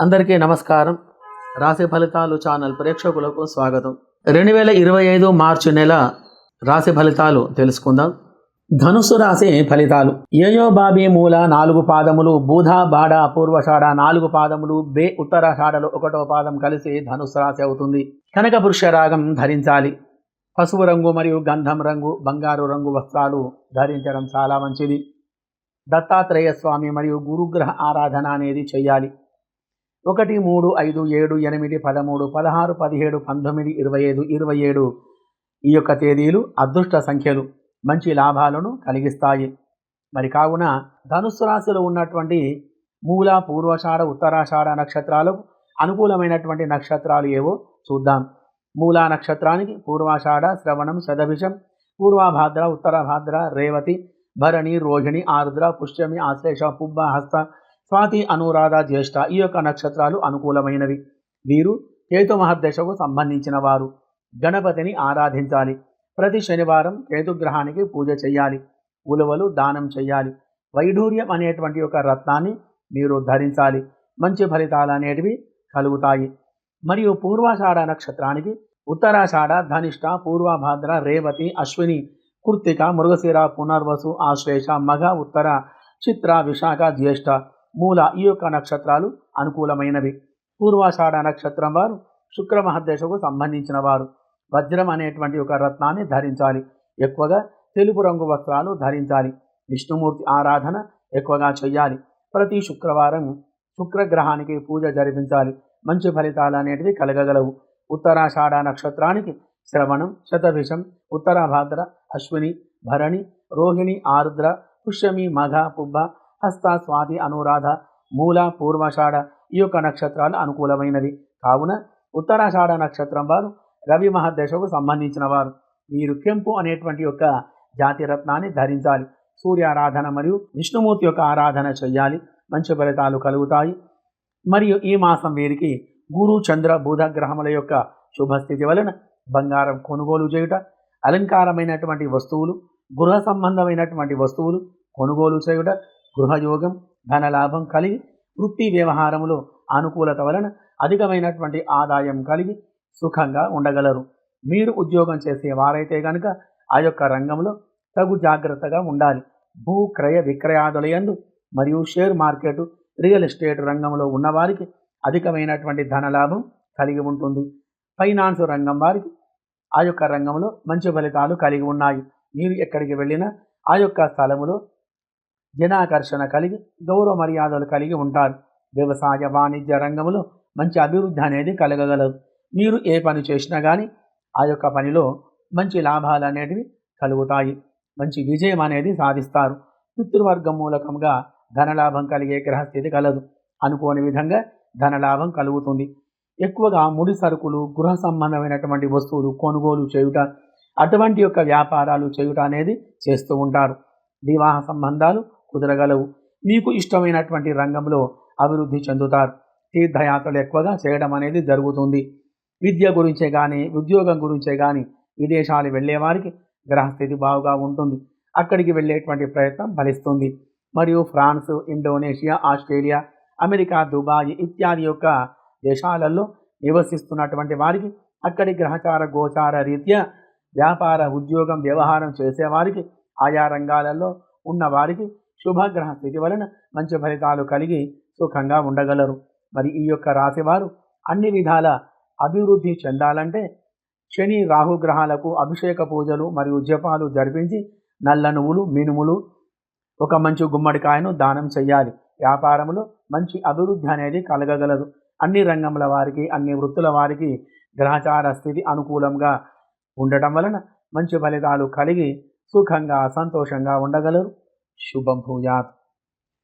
అందరికీ నమస్కారం. రాశి ఫలితాలు ఛానల్ ప్రేక్షకులకు స్వాగతం. రెండు వేల ఇరవై ఐదు మార్చి నెల రాశి ఫలితాలు తెలుసుకుందాం. ధనుసు రాశి ఫలితాలు. యయో బాబి మూల నాలుగు పాదములు బూధ బాడ పూర్వషాఢ నాలుగు పాదములు బే ఉత్తరాషాఢలు ఒకటో పాదం కలిసి ధనుసు రాశి అవుతుంది. కనక పురుష రాగం ధరించాలి. పసుపు రంగు మరియు గంధం రంగు బంగారు రంగు వస్త్రాలు ధరించడం చాలా మంచిది. దత్తాత్రేయ స్వామి మరియు గురుగ్రహ ఆరాధన అనేది చేయాలి. ఒకటి మూడు ఐదు ఏడు ఎనిమిది పదమూడు పదహారు పదిహేడు పంతొమ్మిది ఇరవై ఐదు ఇరవై ఏడు ఈ యొక్క తేదీలు అదృష్ట సంఖ్యలు. మంచి లాభాలను కలిగిస్తాయి. మరి కావున ధనుస్సు రాశిలో ఉన్నటువంటి మూల పూర్వషాఢ ఉత్తరాషాఢ నక్షత్రాలకు అనుకూలమైనటువంటి నక్షత్రాలు ఏవో చూద్దాం. మూలా నక్షత్రానికి పూర్వాషాఢ శ్రవణం శతభిషం పూర్వాభాద్ర ఉత్తరభాద్ర రేవతి భరణి రోహిణి ఆర్ద్ర పుష్యమి ఆశ్లేష పుబ్బ హస్త స్వాతి అనురాధ జ్యేష్ఠ ఈ యొక్క నక్షత్రాలు అనుకూలమైనవి. వీరు కేతు మహర్దశకు సంబంధించిన వారు. గణపతిని ఆరాధించాలి. ప్రతి శనివారం కేతుగ్రహానికి పూజ చేయాలి. ఉలవలు దానం చేయాలి. వైఢూర్యం అనేటువంటి ఒక రత్నాన్ని మీరు ధరించాలి. మంచి ఫలితాలు అనేటివి కలుగుతాయి. మరియు పూర్వాషాఢ నక్షత్రానికి ఉత్తరాషాఢ ధనిష్ట పూర్వభాద్ర రేవతి అశ్విని కృత్తిక మృగశిర పునర్వసు ఆశ్లేష మగ ఉత్తర చిత్ర విశాఖ జ్యేష్ఠ మూల ఈ యొక్క నక్షత్రాలు అనుకూలమైనవి. పూర్వాషాఢ నక్షత్రం వారు శుక్ర మహర్దశకు సంబంధించిన వారు. వజ్రం అనేటువంటి ఒక రత్నాన్ని ధరించాలి. ఎక్కువగా తెలుపు రంగు వస్త్రాలు ధరించాలి. విష్ణుమూర్తి ఆరాధన ఎక్కువగా చేయాలి ప్రతి శుక్రవారం శుక్రగ్రహానికి పూజ జరిపించాలి. మంచి ఫలితాలు అనేటివి కలగగలవు. ఉత్తరాషాఢ నక్షత్రానికి శ్రవణం శతభిషం ఉత్తరాభాద్ర అశ్విని భరణి రోహిణి ఆరుద్ర పుష్యమి మఘ పుబ్బ హస్త స్వాతి అనురాధ మూల పూర్వషాఢ ఈ యొక్క నక్షత్రాలు అనుకూలమైనవి. కావున ఉత్తరాషాఢ నక్షత్రం వారు రవి మహర్దశకు సంబంధించిన వారు. వీరు కెంపు అనేటువంటి యొక్క జాతి రత్నాన్ని ధరించాలి. సూర్యారాధన మరియు విష్ణుమూర్తి యొక్క ఆరాధన చేయాలి మంచి ఫలితాలు కలుగుతాయి. మరియు ఈ మాసం వీరికి గురు చంద్ర బుధ గ్రహముల యొక్క శుభస్థితి వలన బంగారం కొనుగోలు చేయుట అలంకారమైనటువంటి వస్తువులు గృహ సంబంధమైనటువంటి వస్తువులు కొనుగోలు చేయుట గృహయోగం ధనలాభం కలిగి వృత్తి వ్యవహారములో అనుకూలత వలన అధికమైనటువంటి ఆదాయం కలిగి సుఖంగా ఉండగలరు. మీరు ఉద్యోగం చేసే వారైతే కనుక ఆ యొక్క రంగంలో తగు జాగ్రత్తగా ఉండాలి. భూ క్రయ విక్రయాదులయందు మరియు షేర్ మార్కెట్ రియల్ ఎస్టేట్ రంగంలో ఉన్నవారికి అధికమైనటువంటి ధనలాభం కలిగి ఉంటుంది. ఫైనాన్స్ రంగం వారికి ఆ యొక్క రంగంలో మంచి ఫలితాలు కలిగి ఉన్నాయి. మీరు ఎక్కడికి వెళ్ళినా ఆ యొక్క స్థలములో జనాకర్షణ కలిగి గౌరవ మర్యాదలు కలిగి ఉంటారు. వ్యవసాయ వాణిజ్య రంగంలో మంచి అభివృద్ధి అనేది కలగగలదు. మీరు ఏ పని చేసినా కానీ ఆ యొక్క పనిలో మంచి లాభాలు అనేటివి కలుగుతాయి. మంచి విజయం అనేది సాధిస్తారు. పితృవర్గం మూలకంగా ధనలాభం కలిగే గ్రహస్థితి కలదు. అనుకోని విధంగా ధనలాభం కలుగుతుంది. ఎక్కువగా ముడి సరుకులు గృహ సంబంధమైనటువంటి వస్తువులు కొనుగోలు చేయుట అటువంటి యొక్క వ్యాపారాలు చేయుట అనేది చేస్తూ ఉంటారు. వివాహ సంబంధాలు కుదరగలవు. మీకు ఇష్టమైనటువంటి రంగంలో అభివృద్ధి చెందుతారు. తీర్థయాత్రలు ఎక్కువగా చేయడం అనేది జరుగుతుంది. విద్య గురించే కానీ ఉద్యోగం గురించే కానీ విదేశాలు వెళ్ళే వారికి గ్రహస్థితి బాగుగా ఉంటుంది. అక్కడికి వెళ్ళేటువంటి ప్రయత్నం ఫలిస్తుంది. మరియు France Indonesia Australia America Dubai ఇత్యాది యొక్క దేశాలలో నివసిస్తున్నటువంటి వారికి అక్కడి గ్రహచార గోచార రీత్యా వ్యాపార ఉద్యోగం వ్యవహారం చేసేవారికి ఆయా రంగాలలో ఉన్న వారికి శుభగ్రహ స్థితి వలన మంచి ఫలితాలు కలిగి సుఖంగా ఉండగలరు. మరి ఈ యొక్క రాశివారు అన్ని విధాల అభివృద్ధి చెందాలంటే శని రాహుగ్రహాలకు అభిషేక పూజలు మరియు జపాలు జరిపించి నల్ల నువ్వులు మినుములు ఒక మంచి గుమ్మడికాయను దానం చేయాలి వ్యాపారంలో మంచి అభివృద్ధి అనేది కలగగలదు. అన్ని రంగముల వారికి అన్ని వృత్తుల వారికి గ్రహచార స్థితి అనుకూలంగా ఉండటం వలన మంచి ఫలితాలు కలిగి సుఖంగా సంతోషంగా ఉండగలరు. 小半坡鸭子